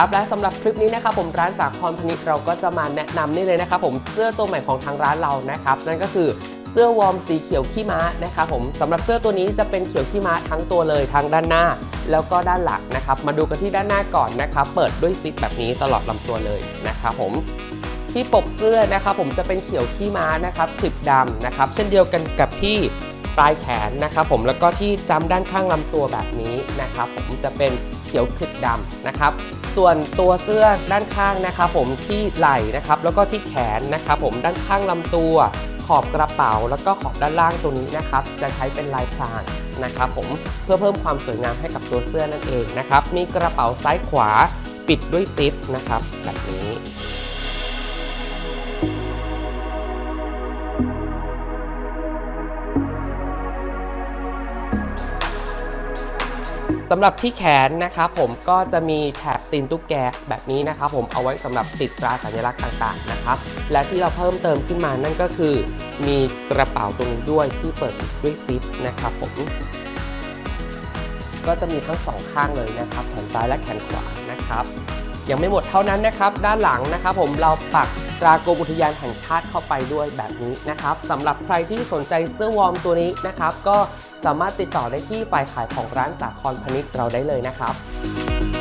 ครับ และสำหรับคลิปนี้นะครับผมร้านสาครพนิชเราก็จะมาแนะนำนี่เลยนะครับผมเสื้อตัวใหม่ของทางร้านเรานะครับ นั่นก็คือเสื้อวอร์มสีเขียวขี้ม้านะครับผมสำหรับเสื้อตัวนี้จะเป็นเขียวขี้ม้าทั้งตัวเลยทั้งด้านหน้า แล้วก็ด้านหลังนะครับ มาดูกันที่ด้านหน้าก่อนนะครับ เปิดด้วยซิปแบบนี้ตลอดลำตัวเลยนะครับผมที่ปกเสื้อนะครับผมจะเป็นเขียวขี้ม้านะครับคลิปดำนะครับ เช่นเดียวกันกับที่ปลายแขนนะครับผมแล้วก็ที่จำด้านข้างลำตัวแบบนี้นะครับผมจะเป็นเขียวคลิปดำนะครับ ส่วนตัวเสื้อด้านข้างนะครับผมที่ไหล่นะครับแล้วก็ที่แขนนะครับผมด้านข้างลำตัว ขอบกระเป๋า แล้วก็ขอบด้านล่างตัวนี้นะครับจะใช้เป็นลายพรางนะครับผมเพื่อเพิ่มความสวยงามให้กับตัวเสื้อนั่นเองนะครับมีกระเป๋าซ้ายขวาปิดด้วยซิปนะครับแบบนี้ สำหรับที่แขนนะครับผมก็จะมีแถบตีนตุ๊กแกแบบนี้นะครับผมเอาไว้สำหรับติดตราสัญลักษณ์ต่างๆนะครับและที่เราเพิ่มเติมขึ้นมานั่นก็คือ มีกระเป๋าตรงนี้ด้วยที่เปิดด้วยซิปนะครับผมก็จะมีทั้งสองข้างเลยนะครับแขนซ้ายและแขนขวานะครับ ยังไม่หมดเท่านั้นนะครับ ด้านหลังนะครับ ผมเราปักตรากรมอุทยานแห่งชาติเข้าไปด้วยแบบนี้นะครับสำหรับใครที่สนใจเสื้อวอร์มตัวนี้นะครับ ก็สามารถติดต่อได้ที่ฝ่ายขายของร้านสาครพนิชเราได้เลยนะครับ